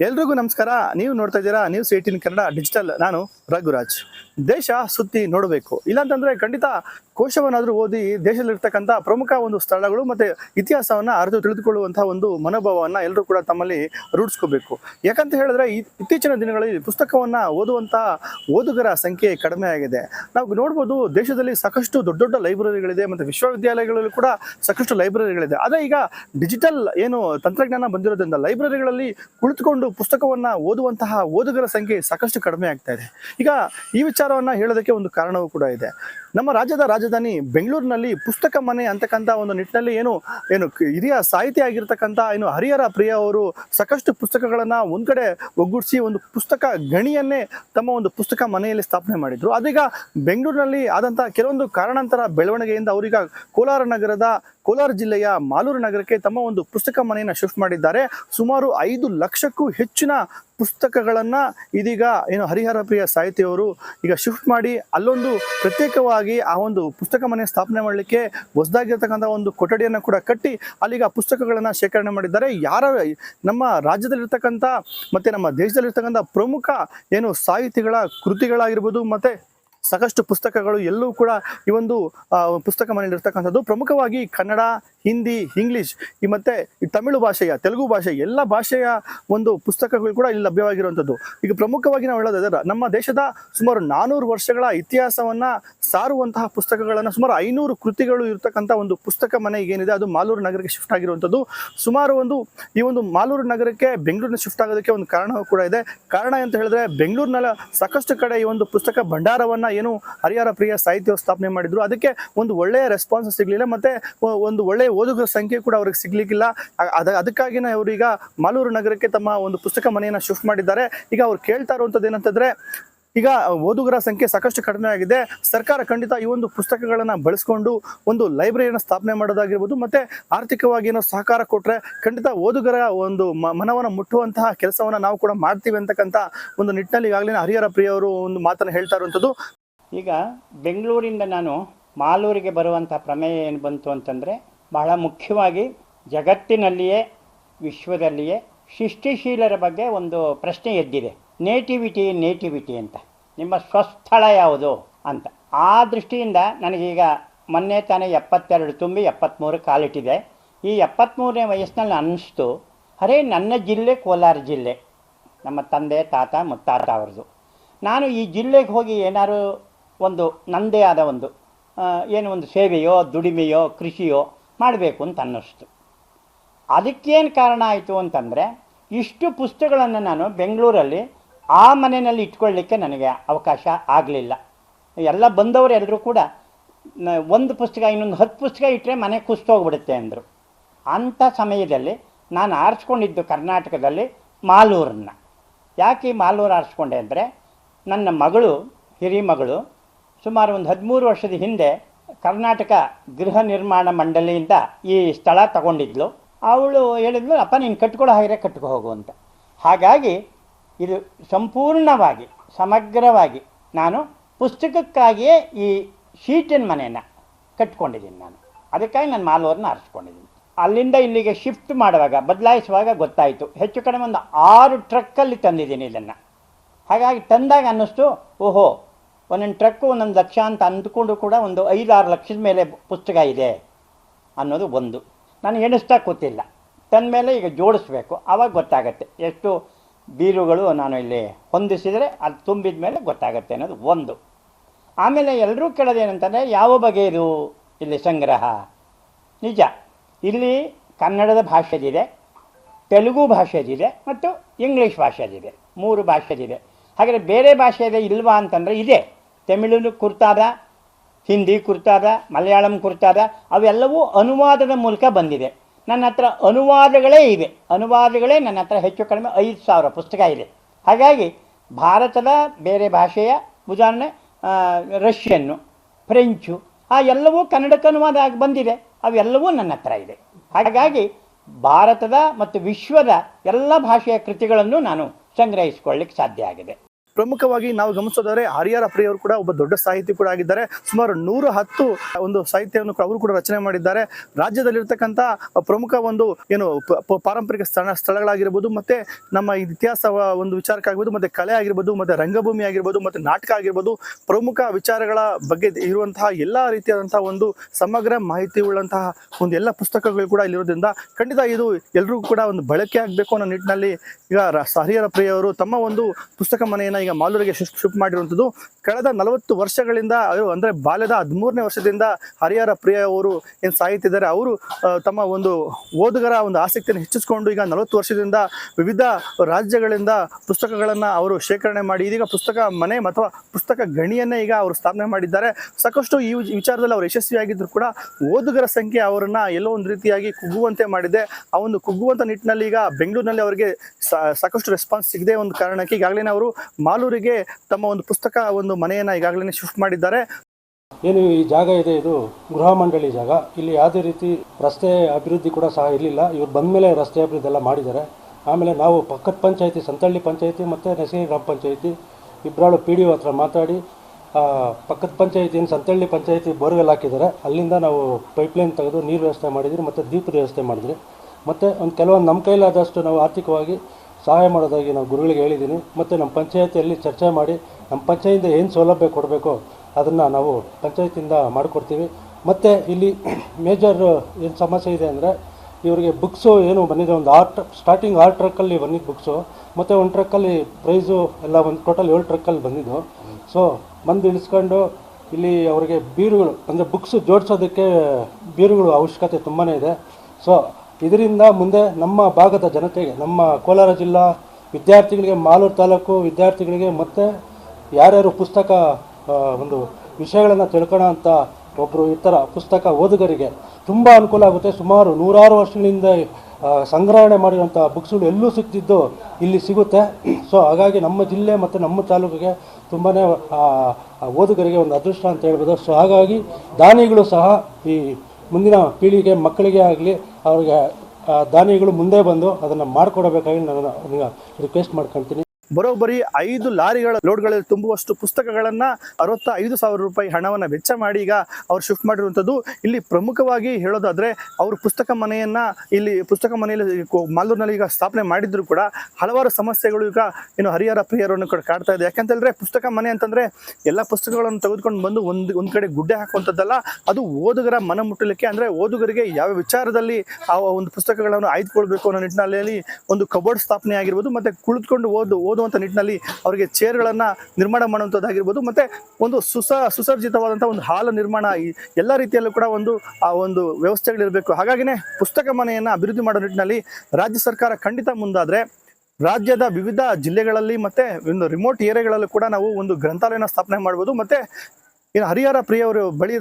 ಎಲ್ರಿಗೂ ನಮಸ್ಕಾರ. ನೀವು ನೋಡ್ತಾ ಇದ್ದೀರಾ ನ್ಯೂಸ್ ಏಟೀನ್ ಕನ್ನಡ ಡಿಜಿಟಲ್ ನಾನು ರಘುರಾಜ್, ದೇಶ ಸುತ್ತಿ ನೋಡಬೇಕು. ಇಲ್ಲಾಂತಂದ್ರೆ ಖಂಡಿತ ಕೋಶವನ್ನಾದರೂ ಓದಿ ದೇಶದಲ್ಲಿರ್ತಕ್ಕಂಥ ಪ್ರಮುಖ ಒಂದು ಸ್ಥಳಗಳು ಮತ್ತೆ ಇತಿಹಾಸವನ್ನ ಅರಿತು ತಿಳಿದುಕೊಳ್ಳುವಂಥ ಒಂದು ಮನೋಭಾವವನ್ನ ಎಲ್ಲರೂ ಕೂಡ ತಮ್ಮಲ್ಲಿ ರೂಢಿಸ್ಕೋಬೇಕು. ಯಾಕಂತ ಹೇಳಿದ್ರೆ ಇತ್ತೀಚಿನ ದಿನಗಳಲ್ಲಿ ಪುಸ್ತಕವನ್ನ ಓದುವಂಥ ಓದುಗರ ಸಂಖ್ಯೆ ಕಡಿಮೆ ಆಗಿದೆ. ನಾವು ನೋಡ್ಬೋದು ದೇಶದಲ್ಲಿ ಸಾಕಷ್ಟು ದೊಡ್ಡ ದೊಡ್ಡ ಲೈಬ್ರರಿಗಳಿದೆ ಮತ್ತು ವಿಶ್ವವಿದ್ಯಾಲಯಗಳಲ್ಲಿ ಕೂಡ ಸಾಕಷ್ಟು ಲೈಬ್ರರಿಗಳಿದೆ. ಆದರೆ ಈಗ ಡಿಜಿಟಲ್ ಏನು ತಂತ್ರಜ್ಞಾನ ಬಂದಿರೋದ್ರಿಂದ ಲೈಬ್ರರಿಗಳಲ್ಲಿ ಕುಳಿತುಕೊಂಡು ಪುಸ್ತಕವನ್ನ ಓದುವಂತಹ ಓದುಗರ ಸಂಖ್ಯೆ ಸಾಕಷ್ಟು ಕಡಿಮೆ ಆಗ್ತಾ ಇದೆ. ಈಗ ಈ ವಿಚಾರವನ್ನ ಹೇಳೋದಕ್ಕೆ ಒಂದು ಕಾರಣವೂ ಕೂಡ ಇದೆ. ನಮ್ಮ ರಾಜ್ಯದ ರಾಜಧಾನಿ ಬೆಂಗಳೂರಿನಲ್ಲಿ ಪುಸ್ತಕ ಮನೆ ಅಂತಕ್ಕಂಥ ಒಂದು ನಿಟ್ಟಿನಲ್ಲಿ ಏನು ಏನು ಹಿರಿಯ ಸಾಹಿತಿ ಆಗಿರ್ತಕ್ಕಂಥ ಏನು ಹರಿಹರ ಪ್ರಿಯ ಅವರು ಸಾಕಷ್ಟು ಪುಸ್ತಕಗಳನ್ನು ಒಂದು ಕಡೆ ಒಗ್ಗೂಡಿಸಿ ಒಂದು ಪುಸ್ತಕ ಗಣಿಯನ್ನೇ ತಮ್ಮ ಒಂದು ಪುಸ್ತಕ ಮನೆಯಲ್ಲಿ ಸ್ಥಾಪನೆ ಮಾಡಿದ್ರು. ಅದೀಗ ಬೆಂಗಳೂರಿನಲ್ಲಿ ಆದಂಥ ಕೆಲವೊಂದು ಕಾರಣಾಂತರ ಬೆಳವಣಿಗೆಯಿಂದ ಅವರೀಗ ಕೋಲಾರ ನಗರದ, ಕೋಲಾರ ಜಿಲ್ಲೆಯ ಮಾಲೂರು ನಗರಕ್ಕೆ ತಮ್ಮ ಒಂದು ಪುಸ್ತಕ ಮನೆಯನ್ನು ಶಿಫ್ಟ್ ಮಾಡಿದ್ದಾರೆ. ಸುಮಾರು ಐದು ಲಕ್ಷಕ್ಕೂ ಹೆಚ್ಚಿನ ಪುಸ್ತಕಗಳನ್ನು ಇದೀಗ ಏನು ಹರಿಹರ ಪ್ರಿಯ ಸಾಹಿತಿಯವರು ಈಗ ಶಿಫ್ಟ್ ಮಾಡಿ ಅಲ್ಲೊಂದು ಪ್ರತ್ಯೇಕವಾಗಿ ಆ ಒಂದು ಪುಸ್ತಕ ಮನೆ ಸ್ಥಾಪನೆ ಮಾಡಲಿಕ್ಕೆ ಹೊಸದಾಗಿರ್ತಕ್ಕಂಥ ಒಂದು ಕೊಠಡಿಯನ್ನು ಕೂಡ ಕಟ್ಟಿ ಅಲ್ಲಿಗ ಪುಸ್ತಕಗಳನ್ನು ಶೇಖರಣೆ ಮಾಡಿದ್ದಾರೆ. ಯಾರ ನಮ್ಮ ರಾಜ್ಯದಲ್ಲಿರ್ತಕ್ಕಂಥ ಮತ್ತು ನಮ್ಮ ದೇಶದಲ್ಲಿರ್ತಕ್ಕಂಥ ಪ್ರಮುಖ ಏನು ಸಾಹಿತಿಗಳ ಕೃತಿಗಳಾಗಿರ್ಬೋದು ಮತ್ತೆ ಸಾಕಷ್ಟು ಪುಸ್ತಕಗಳು ಎಲ್ಲೂ ಕೂಡ ಈ ಒಂದು ಪುಸ್ತಕ ಮನೆಯಲ್ಲಿರ್ತಕ್ಕಂಥದ್ದು ಪ್ರಮುಖವಾಗಿ ಕನ್ನಡ, ಹಿಂದಿ, ಇಂಗ್ಲಿಷ್, ಈ ಮತ್ತೆ ತಮಿಳು ಭಾಷೆಯ, ತೆಲುಗು ಭಾಷೆ ಎಲ್ಲ ಭಾಷೆಯ ಒಂದು ಪುಸ್ತಕಗಳು ಕೂಡ ಇಲ್ಲಿ ಲಭ್ಯವಾಗಿರುವಂಥದ್ದು. ಈಗ ಪ್ರಮುಖವಾಗಿ ನಾವು ಹೇಳೋದಾದ್ರೆ ನಮ್ಮ ದೇಶದ ಸುಮಾರು ನಾನೂರು ವರ್ಷಗಳ ಇತಿಹಾಸವನ್ನ ಸಾರುವಂತಹ ಪುಸ್ತಕಗಳನ್ನು ಸುಮಾರು ಐನೂರು ಕೃತಿಗಳು ಇರತಕ್ಕಂಥ ಒಂದು ಪುಸ್ತಕ ಮನೆ ಏನಿದೆ ಅದು ಮಾಲೂರು ನಗರಕ್ಕೆ ಶಿಫ್ಟ್ ಆಗಿರುವಂಥದ್ದು. ಸುಮಾರು ಒಂದು, ಈ ಒಂದು ಮಾಲೂರು ನಗರಕ್ಕೆ ಬೆಂಗಳೂರಿನ ಶಿಫ್ಟ್ ಆಗೋದಕ್ಕೆ ಒಂದು ಕಾರಣವೂ ಕೂಡ ಇದೆ. ಕಾರಣ ಅಂತ ಹೇಳಿದ್ರೆ ಬೆಂಗಳೂರಿನ ಸಾಕಷ್ಟು ಕಡೆ ಈ ಒಂದು ಪುಸ್ತಕ ಭಂಡಾರವನ್ನ ಏನು ಹರಿಹರ ಪ್ರಿಯ ಸಾಹಿತ್ಯ ಸ್ಥಾಪನೆ ಮಾಡಿದ್ರು. ಅದಕ್ಕೆ ಒಂದು ಒಳ್ಳೆಯ ರೆಸ್ಪಾನ್ಸ್ ಸಿಗ್ಲಿಲ್ಲ ಮತ್ತೆ ಒಂದು ಒಳ್ಳೆಯ ಓದುಗರ ಸಂಖ್ಯೆ ಕೂಡ ಅವ್ರಿಗೆ ಸಿಗ್ಲಿಕ್ಕಿಲ್ಲ. ಅದ, ಅದಕ್ಕಾಗಿನೇ ಅವರು ಈಗ ಮಾಲೂರು ನಗರಕ್ಕೆ ತಮ್ಮ ಒಂದು ಪುಸ್ತಕ ಮನೆಯನ್ನ ಶಿಫ್ಟ್ ಮಾಡಿದ್ದಾರೆ. ಈಗ ಅವ್ರು ಕೇಳ್ತಾ ಇರುವಂಥದ್ದು ಏನಂತಂದ್ರೆ, ಈಗ ಓದುಗರ ಸಂಖ್ಯೆ ಸಾಕಷ್ಟು ಕಡಿಮೆ ಆಗಿದೆ. ಸರ್ಕಾರ ಖಂಡಿತ ಈ ಒಂದು ಪುಸ್ತಕಗಳನ್ನ ಬಳಸ್ಕೊಂಡು ಒಂದು ಲೈಬ್ರರಿಯನ್ನು ಸ್ಥಾಪನೆ ಮಾಡೋದಾಗಿರ್ಬೋದು, ಮತ್ತೆ ಆರ್ಥಿಕವಾಗಿ ಏನೋ ಸಹಕಾರ ಕೊಟ್ಟರೆ ಖಂಡಿತ ಓದುಗರ ಒಂದು ಮನವನ್ನು ಮುಟ್ಟುವಂತಹ ಕೆಲಸವನ್ನ ನಾವು ಕೂಡ ಮಾಡ್ತೀವಿ ಅಂತಕ್ಕಂಥ ಒಂದು ನಿಟ್ಟಿನಲ್ಲಿ ಈಗಾಗಲೇ ಹರಿಹರ ಪ್ರಿಯವರು ಒಂದು ಮಾತನ್ನ ಹೇಳ್ತಾ ಇರುವಂಥದ್ದು ಈಗ ಬೆಂಗಳೂರಿಂದ ನಾನು ಮಾಲೂರಿಗೆ ಬರುವಂಥ ಪ್ರಮೇಯ ಏನು ಬಂತು ಅಂತಂದರೆ ಬಹಳ ಮುಖ್ಯವಾಗಿ ಜಗತ್ತಿನಲ್ಲಿಯೇ, ವಿಶ್ವದಲ್ಲಿಯೇ ಸೃಷ್ಟಿಶೀಲರ ಬಗ್ಗೆ ಒಂದು ಪ್ರಶ್ನೆ ಎದ್ದಿದೆ. ನೇಟಿವಿಟಿ ನೇಟಿವಿಟಿ ಅಂತ. ನಿಮ್ಮ ಸ್ವಸ್ಥಳ ಯಾವುದು ಅಂತ. ಆ ದೃಷ್ಟಿಯಿಂದ ನನಗೀಗ ಮೊನ್ನೆ ತಾನೇ ಎಪ್ಪತ್ತೆರಡು ತುಂಬಿ ಎಪ್ಪತ್ತ್ಮೂರು ಕಾಲಿಟ್ಟಿದೆ. ಈ ಎಪ್ಪತ್ತ್ಮೂರನೇ ವಯಸ್ಸಿನಲ್ಲಿ ಅನ್ನಿಸ್ತು, ಅರೇ ನನ್ನ ಜಿಲ್ಲೆ ಕೋಲಾರ ಜಿಲ್ಲೆ, ನಮ್ಮ ತಂದೆ, ತಾತ, ಮುತ್ತಾತ ಅವ್ರದ್ದು. ನಾನು ಈ ಜಿಲ್ಲೆಗೆ ಹೋಗಿ ಏನಾದ್ರು ಒಂದು ನನ್ನದೇ ಆದ ಒಂದು ಏನು ಒಂದು ಸೇವೆಯೋ, ದುಡಿಮೆಯೋ, ಕೃಷಿಯೋ ಮಾಡಬೇಕು ಅಂತ ಅನ್ನಿಸ್ತು. ಅದಕ್ಕೇನು ಕಾರಣ ಆಯಿತು ಅಂತಂದರೆ, ಇಷ್ಟು ಪುಸ್ತಕಗಳನ್ನು ನಾನು ಬೆಂಗಳೂರಲ್ಲಿ ಆ ಮನೆಯಲ್ಲಿ ಇಟ್ಕೊಳ್ಳಿಕ್ಕೆ ನನಗೆ ಅವಕಾಶ ಆಗಲಿಲ್ಲ. ಎಲ್ಲ ಬಂದವರೆಲ್ಲರೂ ಕೂಡ ಒಂದು ಪುಸ್ತಕ, ಇನ್ನೊಂದು ಹತ್ತು ಪುಸ್ತಕ ಇಟ್ಟರೆ ಮನೆ ಕುಸ್ತೋಗ್ಬಿಡುತ್ತೆ ಅಂದರು. ಅಂಥ ಸಮಯದಲ್ಲಿ ನಾನು ಆರಿಸ್ಕೊಂಡಿದ್ದು ಕರ್ನಾಟಕದಲ್ಲಿ ಮಾಲೂರನ್ನ. ಯಾಕೆ ಮಾಲೂರು ಆರಿಸ್ಕೊಂಡೆ ಅಂದರೆ, ನನ್ನ ಮಗಳು, ಹಿರಿಮಗಳು ಸುಮಾರು ಒಂದು ಹದಿಮೂರು ವರ್ಷದ ಹಿಂದೆ ಕರ್ನಾಟಕ ಗೃಹ ನಿರ್ಮಾಣ ಮಂಡಳಿಯಿಂದ ಈ ಸ್ಥಳ ತಗೊಂಡಿದ್ಲು. ಅವಳು ಹೇಳಿದ್ಲು, ಅಪ್ಪ, ನೀನು ಕಟ್ಕೊಳ್ಳೋ ಹಾಗೆ ಕಟ್ಕೊ ಹೋಗು ಅಂತ. ಹಾಗಾಗಿ ಇದು ಸಂಪೂರ್ಣವಾಗಿ, ಸಮಗ್ರವಾಗಿ ನಾನು ಪುಸ್ತಕಕ್ಕಾಗಿಯೇ ಈ ಶೀಟಿನ ಮನೆಯನ್ನು ಕಟ್ಕೊಂಡಿದ್ದೀನಿ ನಾನು. ಅದಕ್ಕಾಗಿ ನಾನು ಮಾಲೂರನ್ನ ಆರಿಸ್ಕೊಂಡಿದ್ದೀನಿ. ಅಲ್ಲಿಂದ ಇಲ್ಲಿಗೆ ಶಿಫ್ಟ್ ಮಾಡುವಾಗ, ಬದಲಾಯಿಸುವಾಗ ಗೊತ್ತಾಯಿತು. ಹೆಚ್ಚು ಕಡಿಮೆ ಒಂದು ಆರು ಟ್ರಕ್ಕಲ್ಲಿ ತಂದಿದ್ದೀನಿ ಇದನ್ನು. ಹಾಗಾಗಿ ತಂದಾಗ ಅನ್ನಿಸ್ತು, ಓಹೋ ಒಂದೊಂದು ಟ್ರಕ್ಕು ಒಂದೊಂದು ಲಕ್ಷ ಅಂತ ಅಂದ್ಕೊಂಡು ಕೂಡ ಒಂದು ಐದಾರು ಲಕ್ಷದ ಮೇಲೆ ಪುಸ್ತಕ ಇದೆ ಅನ್ನೋದು ಒಂದು. ನಾನು ಎಣಿಸ್ತಾ ಕೂತಿಲ್ಲ. ತನ್ನ ಮೇಲೆ ಈಗ ಜೋಡಿಸ್ಬೇಕು. ಆವಾಗ ಗೊತ್ತಾಗತ್ತೆ. ಎಷ್ಟು ಬೀರುಗಳು ನಾನು ಇಲ್ಲಿ ಹೊಂದಿಸಿದರೆ ಅದು ತುಂಬಿದ ಮೇಲೆ ಗೊತ್ತಾಗತ್ತೆ ಅನ್ನೋದು ಒಂದು. ಆಮೇಲೆ ಎಲ್ಲರೂ ಕೇಳೋದೇನಂತಂದರೆ, ಯಾವ ಬಗೆಯದು ಇಲ್ಲಿ ಸಂಗ್ರಹ? ನಿಜ. ಇಲ್ಲಿ ಕನ್ನಡದ ಭಾಷೆದಿದೆ, ತೆಲುಗು ಭಾಷೆದಿದೆ ಮತ್ತು ಇಂಗ್ಲೀಷ್ ಭಾಷೆದಿದೆ. ಮೂರು ಭಾಷೆದಿದೆ. ಹಾಗಾದರೆ ಬೇರೆ ಭಾಷೆಯಲ್ಲಿ ಇಲ್ವಾ ಅಂತಂದರೆ ಇದೆ. ತಮಿಳು ಕುರ್ತಾದ, ಹಿಂದಿ ಕುರ್ತಾದ, ಮಲಯಾಳಂ ಕುರ್ತಾದ, ಅವೆಲ್ಲವೂ ಅನುವಾದದ ಮೂಲಕ ಬಂದಿದೆ. ನನ್ನ ಹತ್ರ ಅನುವಾದಗಳೇ ಇವೆ. ಅನುವಾದಗಳೇ ನನ್ನ ಹತ್ರ ಹೆಚ್ಚು ಕಡಿಮೆ ಐದು ಸಾವಿರ ಪುಸ್ತಕ ಇದೆ. ಹಾಗಾಗಿ ಭಾರತದ ಬೇರೆ ಭಾಷೆಯ ಉದಾಹರಣೆ ರಷ್ಯನ್ನು, ಫ್ರೆಂಚು, ಆ ಎಲ್ಲವೂ ಕನ್ನಡಕ್ಕೆ ಅನುವಾದ ಆಗಿ ಬಂದಿದೆ. ಅವೆಲ್ಲವೂ ನನ್ನ ಹತ್ರ ಇದೆ. ಹಾಗಾಗಿ ಭಾರತದ ಮತ್ತು ವಿಶ್ವದ ಎಲ್ಲ ಭಾಷೆಯ ಕೃತಿಗಳನ್ನು ನಾನು ಸಂಗ್ರಹಿಸಿಕೊಳ್ಳಿಕ್ಕೆ ಸಾಧ್ಯ ಆಗಿದೆ. ಪ್ರಮುಖವಾಗಿ ನಾವು ಗಮನಿಸೋದಾದ್ರೆ ಹರಿಹರ ಪ್ರಿಯವರು ಕೂಡ ಒಬ್ಬ ದೊಡ್ಡ ಸಾಹಿತಿ ಕೂಡ ಆಗಿದ್ದಾರೆ. ಸುಮಾರು ನೂರ ಹತ್ತು ಒಂದು ಸಾಹಿತ್ಯವನ್ನು ಅವರು ಕೂಡ ರಚನೆ ಮಾಡಿದ್ದಾರೆ. ರಾಜ್ಯದಲ್ಲಿರ್ತಕ್ಕಂಥ ಪ್ರಮುಖ ಒಂದು, ಏನು ಪಾರಂಪರಿಕ ಸ್ಥಳ, ಸ್ಥಳಗಳಾಗಿರ್ಬೋದು, ಮತ್ತೆ ನಮ್ಮ ಇತಿಹಾಸ ಒಂದು ವಿಚಾರಕ್ಕಾಗಿರ್ಬೋದು ಮತ್ತೆ ಕಲೆ ಆಗಿರ್ಬೋದು, ಮತ್ತೆ ರಂಗಭೂಮಿ ಆಗಿರ್ಬೋದು, ಮತ್ತೆ ನಾಟಕ ಆಗಿರ್ಬೋದು, ಪ್ರಮುಖ ವಿಚಾರಗಳ ಬಗ್ಗೆ ಇರುವಂತಹ ಎಲ್ಲಾ ರೀತಿಯಾದಂತಹ ಒಂದು ಸಮಗ್ರ ಮಾಹಿತಿ ಉಳ್ಳಂತಹ ಒಂದು ಎಲ್ಲ ಪುಸ್ತಕಗಳು ಕೂಡ ಇಲ್ಲಿರೋದ್ರಿಂದ ಖಂಡಿತ ಇದು ಎಲ್ರಿಗೂ ಕೂಡ ಒಂದು ಬಳಕೆ ಆಗಬೇಕು ಅನ್ನೋ ನಿಟ್ಟಿನಲ್ಲಿ ಈಗ ಹರಿಹರ ಪ್ರಿಯವರು ತಮ್ಮ ಒಂದು ಪುಸ್ತಕ ಮನೆಯನ್ನ ಈಗ ಮಾಲೂರಿಗೆ ಶಿಫ್ಟ್ ಮಾಡಿರುವಂಥದ್ದು. ಕಳೆದ ನಲವತ್ತು ವರ್ಷಗಳಿಂದ ಅವರು ಅಂದ್ರೆ ಬಾಲ್ಯದ ಹದಿಮೂರನೇ ವರ್ಷದಿಂದ ಹರಿಹರ ಪ್ರಿಯ ಅವರು ಏನು ಸಾಹಿತಿದ್ದಾರೆ ಅವರು ತಮ್ಮ ಒಂದು ಓದುಗರ ಒಂದು ಆಸಕ್ತಿಯನ್ನು ಹೆಚ್ಚಿಸಿಕೊಂಡು ಈಗ ನಲವತ್ತು ವರ್ಷದಿಂದ ವಿವಿಧ ರಾಜ್ಯಗಳಿಂದ ಪುಸ್ತಕಗಳನ್ನು ಅವರು ಶೇಖರಣೆ ಮಾಡಿ, ಇದೀಗ ಪುಸ್ತಕ ಮನೆ ಅಥವಾ ಪುಸ್ತಕ ಗಣಿಯನ್ನೇ ಈಗ ಅವರು ಸ್ಥಾಪನೆ ಮಾಡಿದ್ದಾರೆ. ಸಾಕಷ್ಟು ಈ ವಿಚಾರದಲ್ಲಿ ಅವರು ಯಶಸ್ವಿಯಾಗಿದ್ದರೂ ಕೂಡ ಓದುಗರ ಸಂಖ್ಯೆ ಅವರನ್ನು ಎಲ್ಲೋ ಒಂದು ರೀತಿಯಾಗಿ ಕುಗ್ಗುವಂತೆ ಮಾಡಿದೆ. ಆ ಒಂದು ಕುಗ್ಗುವಂಥ ನಿಟ್ಟಿನಲ್ಲಿ ಈಗ ಬೆಂಗಳೂರಿನಲ್ಲಿ ಅವರಿಗೆ ಸಾಕಷ್ಟು ರೆಸ್ಪಾನ್ಸ್ ಸಿಗದೆ ಒಂದು ಕಾರಣಕ್ಕೆ ಈಗಾಗಲೇ ಅವರು ಮಾಲೂರಿಗೆ ತಮ್ಮ ಒಂದು ಪುಸ್ತಕ, ಒಂದು ಮನೆಯನ್ನು ಈಗಾಗಲೇ ಶಿಫ್ಟ್ ಮಾಡಿದ್ದಾರೆ. ಏನು ಈ ಜಾಗ ಇದೆ, ಇದು ಗೃಹ ಮಂಡಳಿ ಜಾಗ. ಇಲ್ಲಿ ಯಾವುದೇ ರೀತಿ ರಸ್ತೆ ಅಭಿವೃದ್ಧಿ ಕೂಡ ಸಹ ಇರಲಿಲ್ಲ. ಇವ್ರು ಬಂದ ಮೇಲೆ ರಸ್ತೆ ಅಭಿವೃದ್ಧಿ ಎಲ್ಲ ಮಾಡಿದ್ದಾರೆ. ಆಮೇಲೆ ನಾವು ಪಕ್ಕದ ಪಂಚಾಯತಿ, ಸಂತಳ್ಳಿ ಪಂಚಾಯತಿ ಮತ್ತು ನೆಸಗಿ ಗ್ರಾಮ ಪಂಚಾಯತಿ ಇಬ್ಬರಾಳು ಪಿ ಡಿ ಒ ಹತ್ರ ಮಾತಾಡಿ ಪಕ್ಕದ ಪಂಚಾಯತಿ ಏನು ಸಂತಳ್ಳಿ ಪಂಚಾಯತಿ ಬೋರ್ವೆಲ್ ಹಾಕಿದ್ದಾರೆ. ಅಲ್ಲಿಂದ ನಾವು ಪೈಪ್ಲೈನ್ ತೆಗೆದು ನೀರು ವ್ಯವಸ್ಥೆ ಮಾಡಿದ್ರಿ ಮತ್ತು ದೀಪದ ವ್ಯವಸ್ಥೆ ಮಾಡಿದ್ರಿ ಮತ್ತು ಒಂದು ಕೆಲವೊಂದು ನಮ್ಮ ಕೈಲಾದಷ್ಟು ನಾವು ಆರ್ಥಿಕವಾಗಿ ಸಹಾಯ ಮಾಡೋದಾಗಿ ನಾವು ಗುರುಗಳಿಗೆ ಹೇಳಿದ್ದೀನಿ. ಮತ್ತು ನಮ್ಮ ಪಂಚಾಯತಿಯಲ್ಲಿ ಚರ್ಚೆ ಮಾಡಿ ನಮ್ಮ ಪಂಚಾಯತಿಯಿಂದ ಏನು ಸೌಲಭ್ಯ ಕೊಡಬೇಕು ಅದನ್ನು ನಾವು ಪಂಚಾಯತಿಯಿಂದ ಮಾಡಿಕೊಡ್ತೀವಿ. ಮತ್ತು ಇಲ್ಲಿ ಮೇಜರ್ ಏನು ಸಮಸ್ಯೆ ಇದೆ ಅಂದರೆ ಇವರಿಗೆ ಬುಕ್ಸು ಏನು ಬಂದಿದೆ, ಒಂದು ಆರು ಟ್ರಕ್ ಸ್ಟಾರ್ಟಿಂಗ್ ಆರು ಟ್ರಕ್ಕಲ್ಲಿ ಬಂದಿದ್ದು ಬುಕ್ಸು ಮತ್ತು ಒಂದು ಟ್ರಕ್ಕಲ್ಲಿ ಪ್ರೈಸು ಎಲ್ಲ ಒಂದು ಟೋಟಲ್ ಏಳು ಟ್ರಕ್ಕಲ್ಲಿ ಬಂದಿದ್ದು. ಸೊ ಬಂದು ಇಳಿಸ್ಕೊಂಡು ಇಲ್ಲಿ ಅವರಿಗೆ ಬೀರುಗಳು, ಅಂದರೆ ಬುಕ್ಸು ಜೋಡಿಸೋದಕ್ಕೆ ಬೀರುಗಳು ಅವಶ್ಯಕತೆ ತುಂಬಾ ಇದೆ. ಸೊ ಇದರಿಂದ ಮುಂದೆ ನಮ್ಮ ಭಾಗದ ಜನತೆಗೆ, ನಮ್ಮ ಕೋಲಾರ ಜಿಲ್ಲಾ ವಿದ್ಯಾರ್ಥಿಗಳಿಗೆ, ಮಾಲೂರು ತಾಲೂಕು ವಿದ್ಯಾರ್ಥಿಗಳಿಗೆ ಮತ್ತು ಯಾರ್ಯಾರು ಪುಸ್ತಕ ಒಂದು ವಿಷಯಗಳನ್ನು ತಿಳ್ಕೊಳ್ಳೋ ಅಂತ ಒಬ್ಬರು ಈ ಥರ ಪುಸ್ತಕ ಓದುಗರಿಗೆ ತುಂಬ ಅನುಕೂಲ ಆಗುತ್ತೆ. ಸುಮಾರು ನೂರಾರು ವರ್ಷಗಳಿಂದ ಸಂಗ್ರಹಣೆ ಮಾಡಿರುವಂಥ ಬುಕ್ಸ್ಗಳು ಎಲ್ಲೂ ಸಿಗ್ತಿದ್ದು ಇಲ್ಲಿ ಸಿಗುತ್ತೆ. ಸೊ ಹಾಗಾಗಿ ನಮ್ಮ ಜಿಲ್ಲೆ ಮತ್ತು ನಮ್ಮ ತಾಲೂಕಿಗೆ ತುಂಬಾ ಓದುಗರಿಗೆ ಒಂದು ಅದೃಷ್ಟ ಅಂತ ಹೇಳ್ಬೋದು. ಸೊ ಹಾಗಾಗಿ ದಾನಿಗಳು ಸಹ ಈ ಮುಂದಿನ ಪೀಳಿಗೆ ಮಕ್ಕಳಿಗೆ ಆಗಲಿ ಅವ್ರಿಗೆ ದಾನಿಗಳು ಮುಂದೆ ಬಂದು ಅದನ್ನು ಮಾಡಿಕೊಡಬೇಕಾಗಿ ನಾನು ರಿಕ್ವೆಸ್ಟ್ ಮಾಡ್ಕೊತೀನಿ. ಬರೋಬ್ಬರಿ ಐದು ಲಾರಿಗಳ ಲೋಡ್ಗಳಲ್ಲಿ ತುಂಬುವಷ್ಟು ಪುಸ್ತಕಗಳನ್ನ ಅರವತ್ತ ಐದು ಸಾವಿರ ರೂಪಾಯಿ ಹಣವನ್ನ ವೆಚ್ಚ ಮಾಡಿ ಈಗ ಅವ್ರು ಶಿಫ್ಟ್ ಮಾಡಿರುವಂಥದ್ದು. ಇಲ್ಲಿ ಪ್ರಮುಖವಾಗಿ ಹೇಳೋದಾದ್ರೆ ಅವರು ಪುಸ್ತಕ ಮನೆಯನ್ನ ಇಲ್ಲಿ ಪುಸ್ತಕ ಮನೆಯಲ್ಲಿ ಮಾಲೂರಿನಲ್ಲಿ ಈಗ ಸ್ಥಾಪನೆ ಮಾಡಿದ್ರು ಕೂಡ ಹಲವಾರು ಸಮಸ್ಯೆಗಳು ಈಗ ಏನು ಹರಿಹರ ಪ್ರಿಯರನ್ನು ಕೂಡ ಕಾಡ್ತಾ ಇದೆ. ಯಾಕಂತ ಹೇಳಿದ್ರೆ ಪುಸ್ತಕ ಮನೆ ಅಂತಂದ್ರೆ ಎಲ್ಲ ಪುಸ್ತಕಗಳನ್ನು ತೆಗೆದುಕೊಂಡು ಬಂದು ಒಂದು, ಒಂದ್ ಕಡೆ ಗುಡ್ಡೆ ಹಾಕುವಂಥದ್ದಲ್ಲ, ಅದು ಓದುಗರ ಮನ ಮುಟ್ಟಲಿಕ್ಕೆ ಅಂದ್ರೆ ಓದುಗರಿಗೆ ಯಾವ ವಿಚಾರದಲ್ಲಿ ಆ ಒಂದು ಪುಸ್ತಕಗಳನ್ನು ಆಯ್ದುಕೊಳ್ಬೇಕು ಅನ್ನೋ ನಿಟ್ಟಿನಲ್ಲಿ ಒಂದು ಕಬೋರ್ಡ್ ಸ್ಥಾಪನೆ ಆಗಿರ್ಬೋದು ಮತ್ತೆ ಕುಳಿತುಕೊಂಡು ಓದು ಓದುವಂಥ ನಿಟ್ಟಿನಲ್ಲಿ ಅವರಿಗೆ ಚೇರ್ಗಳನ್ನು ನಿರ್ಮಾಣ ಮಾಡುವಂಥದ್ದಾಗಿರ್ಬೋದು ಮತ್ತೆ ಒಂದು ಸುಸ ಸುಸರ್ಜಿತವಾದಂಥ ಒಂದು ಹಾಲು ನಿರ್ಮಾಣ ಈ ಎಲ್ಲ ರೀತಿಯಲ್ಲೂ ಕೂಡ ಒಂದು, ಆ ಒಂದು ವ್ಯವಸ್ಥೆಗಳಿರಬೇಕು. ಹಾಗಾಗಿನೇ ಪುಸ್ತಕ ಮನೆಯನ್ನು ಅಭಿವೃದ್ಧಿ ಮಾಡೋ ನಿಟ್ಟಿನಲ್ಲಿ ರಾಜ್ಯ ಸರ್ಕಾರ ಖಂಡಿತ ಮುಂದಾದರೆ ರಾಜ್ಯದ ವಿವಿಧ ಜಿಲ್ಲೆಗಳಲ್ಲಿ ಮತ್ತೆ ಒಂದು ರಿಮೋಟ್ ಏರಿಯಾಗಳಲ್ಲೂ ಕೂಡ ನಾವು ಒಂದು ಗ್ರಂಥಾಲಯನ ಸ್ಥಾಪನೆ ಮಾಡ್ಬೋದು, ಮತ್ತೆ ಇನ್ನು ಹರಿಹರ ಪ್ರಿಯವರು ಬಳಿ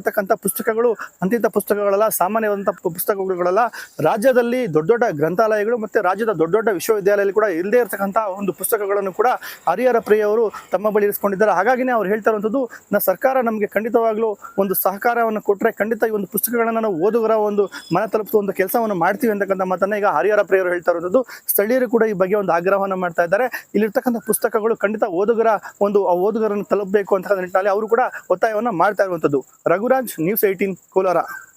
ಪುಸ್ತಕಗಳು ಅಂತಿಂಥ ಪುಸ್ತಕಗಳಲ್ಲ, ಸಾಮಾನ್ಯವಾದಂಥ ಪುಸ್ತಕಗಳೆಲ್ಲ, ರಾಜ್ಯದಲ್ಲಿ ದೊಡ್ಡ ದೊಡ್ಡ ಗ್ರಂಥಾಲಯಗಳು ಮತ್ತು ರಾಜ್ಯದ ದೊಡ್ಡ ದೊಡ್ಡ ವಿಶ್ವವಿದ್ಯಾಲಯದಲ್ಲಿ ಕೂಡ ಇಲ್ಲದೇ ಇರತಕ್ಕಂಥ ಒಂದು ಪುಸ್ತಕಗಳನ್ನು ಕೂಡ ಹರಿಹರ ಪ್ರಿಯವರು ತಮ್ಮ ಬಳಿ ಇರಿಸ್ಕೊಂಡಿದ್ದಾರೆ. ಹಾಗಾಗಿನೇ ಅವ್ರು ಹೇಳ್ತಾ ಇರುವಂಥದ್ದು, ನಾ ಸರ್ಕಾರ ನಮಗೆ ಖಂಡಿತವಾಗ್ಲೂ ಒಂದು ಸಹಕಾರವನ್ನು ಕೊಟ್ಟರೆ ಖಂಡಿತ ಈ ಒಂದು ಪುಸ್ತಕಗಳನ್ನು ನಾವು ಓದುಗರ ಒಂದು ಮನ ತಲುಪಿಸುವ ಒಂದು ಕೆಲಸವನ್ನು ಮಾಡ್ತೀವಿ ಅಂತಕ್ಕಂಥ ಮಾತನ್ನು ಈಗ ಹರಿಹರ ಪ್ರಿಯವರು ಹೇಳ್ತಾ ಇರುವಂಥದ್ದು. ಸ್ಥಳೀಯರು ಕೂಡ ಈ ಬಗ್ಗೆ ಒಂದು ಆಗ್ರಹವನ್ನು ಮಾಡ್ತಾ ಇದ್ದಾರೆ. ಇಲ್ಲಿರ್ತಕ್ಕಂಥ ಪುಸ್ತಕಗಳು ಖಂಡಿತ ಓದುಗರ ಒಂದು ಓದುಗರನ್ನು ತಲುಪಬೇಕು ಅಂತ ನಿಟ್ಟಿನಲ್ಲಿ ಅವರು ಕೂಡ ಒತ್ತಾಯವನ್ನು ಮಾಡ್ತಾ ಇರುವಂಥದ್ದು ರಘುರಾಜ್ ನ್ಯೂಸ್ ಏಯ್ಟೀನ್ ಕೋಲಾರ.